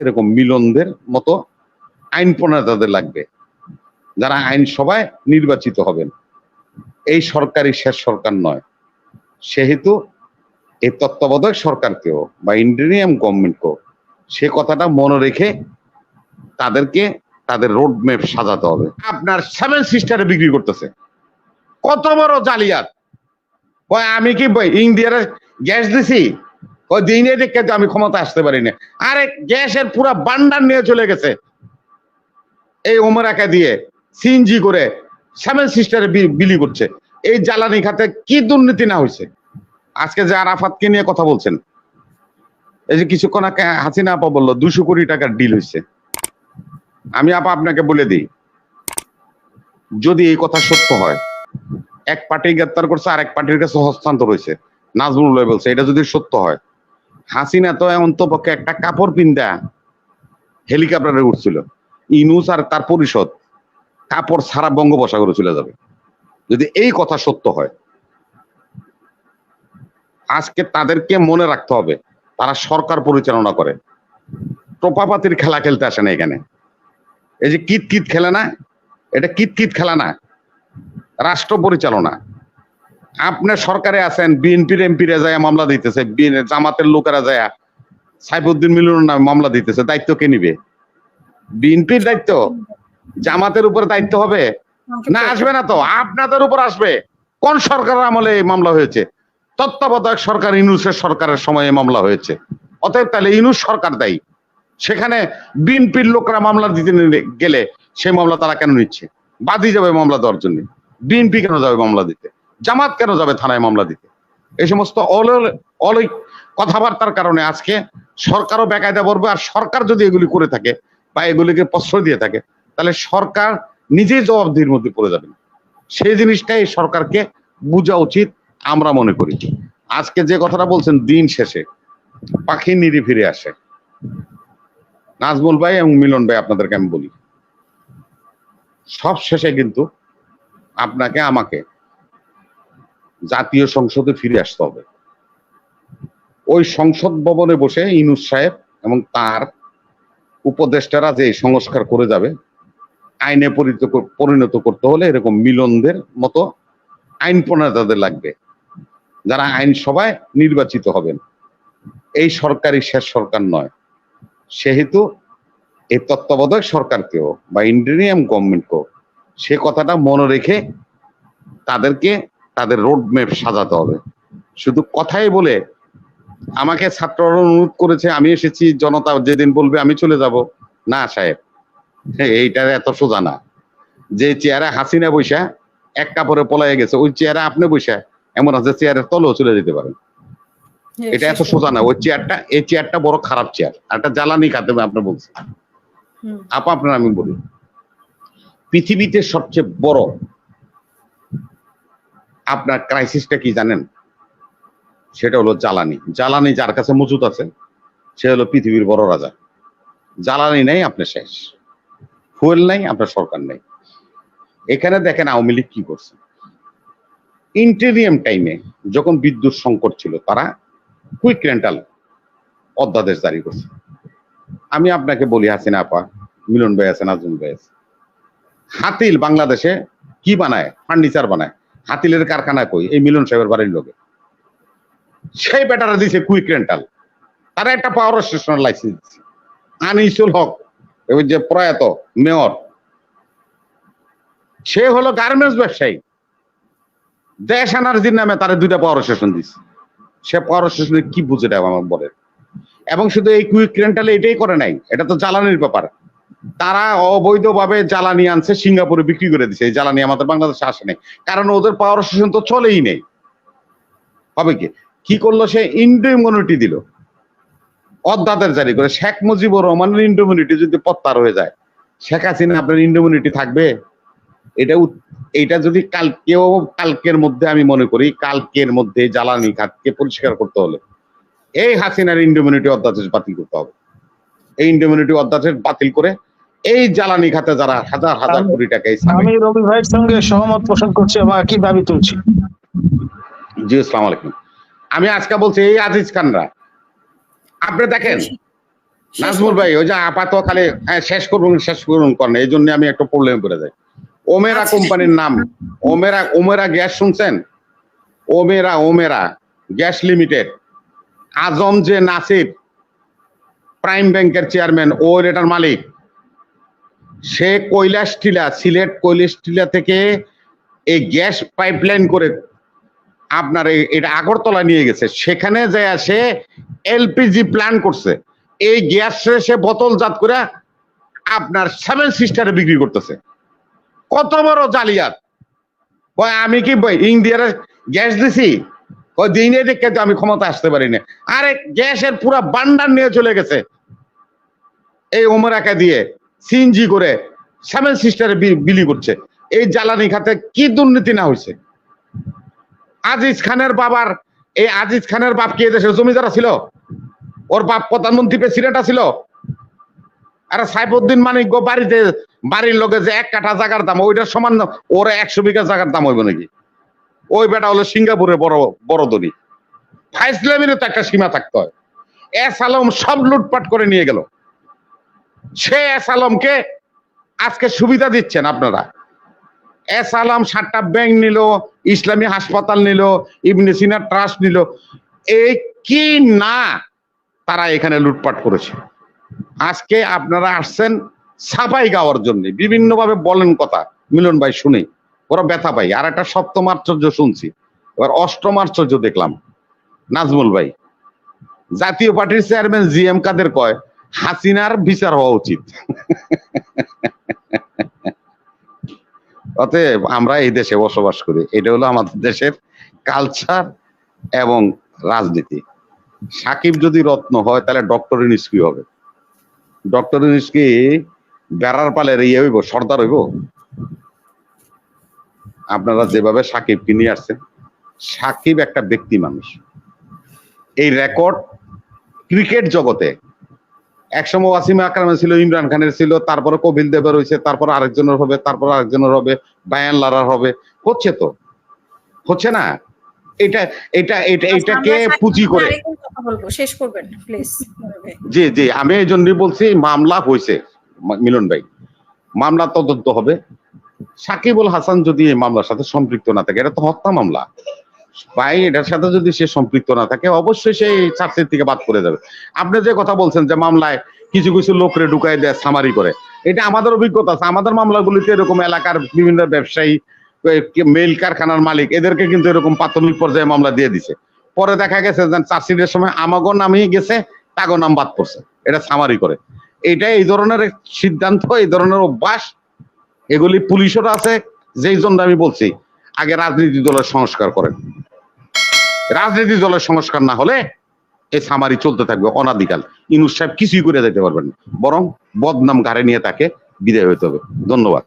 এরকম মিলনদের মতো আইন প্রণেতাদের লাগবে। যারা আইন সভায় নির্বাচিত হবেন। এই সরকারই শেষ সরকার নয়। সেহেতু এই তত্ত্বাবধায়ক সরকারকেও বা ইন্ডিয়াম গভর্নমেন্টকেও সে কথাটা মনে রেখে তাদেরকে তাদের রোড ম্যাপ সাজাতে হবে। আপনার সেভেন সিস্টারে বিক্রি করতেছে। কত বড় জালিয়াত। আমি কি ইন্ডিয়ার গ্যাস দিছি? ওই দিনে দেখে আমি ক্ষমতা আসতে পারি না আরে, গ্যাসের পুরো বান্ডার নিয়ে চলে গেছে। এই ওমরাকে দিয়ে সিএনজি করে সেভেন সিস্টারে বিলি করছে। এই জ্বালানি খাতে কি দুর্নীতি না হয়েছে আজকে যে আরাফাতকে নিয়ে কথা বলছেন, এই যে কিছুক্ষণ আগে হাসিনা আপা বলল, দুশো কোটি টাকার ডিল হয়েছে আমি আপা আপনাকে বলে দিই, যদি এই কথা সত্য হয়, এক পার্টি গ্রেপ্তার করছে আর এক পার্টির কাছে হস্তান্তর হয়েছে নাজমুল বলছে, এটা যদি সত্য হয় হাসিনা তো অন্তপক্ষে একটা কাপড় পিন্দা হেলিকপ্টারে উঠছিল। ইনুস আর তার পরিষদ কাপড় সারা বঙ্গোপসাগরে চলে যাবে। যদি এই কথা সত্য হয়, আজকে তাদেরকে মনে রাখতে হবে, তারা সরকার পরিচালনা করে। টোপাপাতির খেলা খেলতে আসে না এখানে। এই যে কিত কিত খেলে না, এটা কিত কিত খেলা না, রাষ্ট্র পরিচালনা। আপনি সরকারে আছেন বিএনপির এমপিরা যায় মামলা দিতেছে জামাতের লোকেরা যায় সাইফুদ্দিন মিলনের নামে মামলা দিতেছে, দায়িত্ব কে নিবে? বিএনপির দায়িত্ব? জামাতের উপর দায়িত্ব হবে? না, আসবে না তো, আপনাদের উপর আসবে। কোন সরকারের আমলে এই মামলা হয়েছে? তত্ত্বাবধায়ক সরকার ইনুসের সরকারের সময় এই মামলা হয়েছে। অতএব তাহলে ইনুস সরকার দায়ী। সেখানে বিএনপির লোকরা মামলা দিতে গেলে সেই মামলা তারা কেন নিচ্ছে? বাদী যাবে মামলা দেওয়ার জন্য। বিএনপি কেন যাবে মামলা দিতে? জামাত কেন যাবে থানায় মামলা দিতে? এই সমস্ত অল- অলৌকিক কথাবার্তার কারণে আজকে সরকারও বেকায়দা পড়বে আর সরকার যদি এগুলি করে থাকে বা এগুলিকে প্রশ্রয় দিয়ে থাকে, তাহলে সরকার নিজেই জবাবদিহির মধ্যে পড়ে যাবে। সেই জিনিসটাই সরকারকে বোঝা উচিত, আমরা মনে করি। আজকে যে কথাটা বলছেন, দিন শেষে পাখি নিরে ফিরে আসে। নাজমুল ভাই এবং মিলন ভাই, আপনাদেরকে আমি বলি, সব শেষে কিন্তু আপনাকে, আমাকে জাতীয় সংসদে ফিরে আসতে হবে। ওই সংসদ ভবনে বসে ইনুস সাহেব এবং তার উপদেষ্টারা যে সংস্কার করে যাবে, আইনে পরিণত পরিণত করতে হলে এরকম মিলনদের মতো আইন প্রণেতাদের লাগবে, যারা আইন সভায় নির্বাচিত হবেন। এই সরকারই শেষ সরকার নয়, সেহেতু এই তত্ত্বাবধায়ক সরকারকেও বা ইন্ডিয়াম গভর্নমেন্টকেও সে কথাটা মনে রেখে তাদেরকে তাদের রোড ম্যাপ সাজাতে হবে। শুধু কথাই বলে আমাকে ছাত্ররা অনুরোধ করেছে আমি এসেছি জনতা যেদিন বলবে আমি চলে যাব। না সাহেব এইটা এত সোজা না। যে চেয়ারে হাসিনা বৈশা এক কাপড়ে পলায় গেছে ওই চেয়ারে আপনি বৈশা এমন আছে চেয়ারের তলেও চলে যেতে পারেন এটা এত সোজা না ওই চেয়ারটা এই চেয়ারটা বড় খারাপ চেয়ার একটা জ্বালানি খাতে আপনি বলছেন। আপা আপনার আমি বলি পৃথিবীতে সবচেয়ে বড় আপনার ক্রাইসিসটা কি জানেন? সেটা হলো জ্বালানি। জ্বালানি যার কাছে মজুত আছে, সে হলো পৃথিবীর বড় রাজা। জ্বালানি নেই আপনার শেষ। ফুয়েল নাই, আপনার সরকার নেই। এখানে দেখেন আওয়ামী লীগ কি করছে। ইন্টেরিয়াম টাইমে যখন বিদ্যুৎ সংকট ছিল, তারা কুইক রেন্টাল অধ্যাদেশ জারি করছে। আমি আপনাকে বলি, হাসিনা আপা, মিলন ভাই আছে নাজুম ভাই আছে। হাতিল বাংলাদেশে কি বানায়? ফার্নিচার বানায়। হাতিলের কারখানা কই? এই মিলন সাহেবের বাড়ির লোকে। সেই বেটারা দিছে কুইক রেন্টাল। তারা একটা পাওয়ার স্টেশনের লাইসেন্স আনিসুল হক, ওই যে প্রয়াত মেয়র, সে হলো গার্মেন্টস ব্যবসায়ী। দেশ এনার্জির নামে তারা দুইটা পাওয়ার স্টেশন দিচ্ছে সে পাওয়ার স্টেশনে কি বুঝে দেয় আমার বলে এবং শুধু এই কুইক রেন্টালে এটাই করে নাই, এটা তো জ্বালানির ব্যাপার। তারা অবৈধভাবে জ্বালানি আনছে, সিঙ্গাপুরে বিক্রি করে দিছে। এই জ্বালানি আমাদের বাংলাদেশে আসে নাই। কারণ ওদের পাওয়ার স্টেশন তো চলেই নেই। হবে কি? কি করল সে? ইন্ডোমিউনিটি দিল। অধ্যাদেশ জারি করে। শেখ মুজিবুর রহমানের ইন্ডোমিউনিটি যদি প্রত্যাহার হয়ে যায়, শেখ হাসিনা আপনার ইন্ডোমিউনিটি থাকবে? এটা এটা যদি কালকেও, কালকের মধ্যে আমি মনে করি, কালকের মধ্যে জ্বালানি খাতকে পরিষ্কার করতে হলে, এই হাসিনার ইন্ডোমিউনিটি অধ্যাদেশ বাতিল করতে হবে। এই ইন্ডোমিউনিটি অধ্যাদেশ বাতিল করে এই জ্বালানি খাতে যারা হাজার হাজার কোটি টাকা আমি রবি ভাইয়ের সঙ্গে সহমত পোষণ করছি এবং একই দাবি তুলছি? জি আসসালাম আলাইকুম। আমি আজকে বলছি এই আজিজ খানরা আপনি দেখেন নাজমুল ভাই ওই যে আপাতত খালি হ্যাঁ, শেষ করুন শেষ করুন করেন এই জন্য আমি একটা প্রবলেম করে যাই। ওমেরা আচ্ছা। কোম্পানির নাম ওমেরা ওমেরা গ্যাস শুনছেন? ওমেরা ওমেরা গ্যাস লিমিটেড আজম যে নাসির প্রাইম ব্যাংকের চেয়ারম্যান ও এটার মালিক। সে কৈলাস টিলা, সিলেট কৈলাস টিলা থেকে এই গ্যাস পাইপলাইন করে আপনার এটা আগরতলা নিয়ে গেছে। সেখানে যায় সে এলপিজি প্ল্যান করছে। এই গ্যাস সে বোতলজাত করে আপনার সেভেন সিস্টারে বিক্রি করতেছে। কত বড় জালিয়াত। ওই আমি কি ইন্ডিয়ার গ্যাস দিছি? ওই দিনে দেখে আমি ক্ষমতা আসতে পারি না। আরে গ্যাসের পুরা বান্ডার নিয়ে চলে গেছে। এই ওমরাকে দিয়ে। সিএনজি করে সেভেন সিস্টারে বিলি করছে। এই জ্বালানি খাতে কি দুর্নীতি না হয়েছে আজিজ খানের বাবার, এই আজিজ খানের বাপ কি এদেশের জমিদার ছিল? ওর বাপ প্রধানমন্ত্রী প্রেসিডেন্ট ছিল? আরে সাইফুদ্দিন মানিক গো বাড়িতে, বাড়ির লোকে যে এক কাঠা জায়গার দাম ওইটার সমান ওর একশো বিঘা জায়গার দাম হইব নাকি? ওই বেটা হলো সিঙ্গাপুরে বড় বড় ধনী। ফাইসলামেরও তো একটা সীমা থাকতে হয়। এস আলম সব লুটপাট করে নিয়ে গেল। সে এস আলমকে আজকে সুবিধা দিচ্ছেন আপনারা। এস আলম সাতটা ব্যাংক নিল, ইসলামী হাসপাতাল নিল, ইবনে সিনা ট্রাস্ট নিল। এই কি না তারা এখানে লুটপাট করেছে? আজকে আপনারা আসছেন সাফাই গাওয়ার জন্য। বিভিন্ন ভাবে বলেন কথা। মিলন ভাই, শুনে। ওরা ব্যথা পাই আর একটা সপ্তম আশ্চর্য শুনছি। এবার অষ্টম আশ্চর্য দেখলাম। নাজমুল ভাই, জাতীয় পার্টির চেয়ারম্যান জি এম কাদের কয়? হাসিনার বিচার হওয়া উচিত। অতএব আমরা এই দেশে বসবাস করি। এটা হলো আমাদের দেশের কালচার এবং রাজনীতি। সাকিব যদি রত্ন হয়, তাহলে ডক্টর ইনিস কি হবে? ডক্টর ইনিস কি বেড়ার পালের ইয়ে হইব, সর্দার হইব? আপনারা যেভাবে সাকিবকে নিয়ে আসছেন, সাকিব একটা ব্যক্তি মানুষ। এই রেকর্ড ক্রিকেট জগতে একসময় ওয়াসিম আকরামের ছিল ইমরান খানের ছিল তারপরে কপিল দেবের হয়েছে তারপর আরেকজনের হবে তারপর আরেকজনের হবে বায়ান লারার হবে। হচ্ছে তো? হচ্ছে না? এটা এটা এটা এটাকে পুঁজি করে। শেষ করবেন প্লিজ জি জি আমি এই জন্যই বলছি মামলা হয়েছে মিলন ভাই। মামলা তদন্ত হবে। সাকিবুল হাসান যদি এই মামলার সাথে সম্পৃক্ত না থাকে এটা তো হত্যা মামলা। ভাই এটার সাথে যদি সে সম্পৃক্ত না থাকে, অবশ্যই সেই চাকরির থেকে বাদ করে যাবে। আপনি যে কথা বলছেন যে মামলায় কিছু কিছু লোকরে ঢুকাই দেয়, সামারি করে, এটা আমাদের অভিজ্ঞতা আছে। আমাদের মামলাগুলিতে এরকম এলাকার বিভিন্ন ব্যবসায়ী মেল কারখানার মালিক, এদেরকে কিন্তু এরকম প্রাথমিক পর্যায়ে মামলা দিয়ে দিছে। পরে দেখা গেছে যে চার্জশিটের সময় আমাগো নামই গেছে, তাগো নাম বাদ পড়ছে। এটা সামারি করে। এটা এই ধরনের সিদ্ধান্ত, এই ধরনের অভ্যাস, এগুলি পুলিশেরও আছে, যেই জন্য আমি বলছি আগে রাজনীতি দলের সংস্কার করেন। রাজনীতি দলের সংস্কার না হলে এই সামারি চলতে থাকবে অনাদিকাল। ইনুস সাহেব কিছুই করে যেতে পারবেন বরং বদনাম ঘাড়ে নিয়ে তাকে বিদায় হইতে হবে। ধন্যবাদ।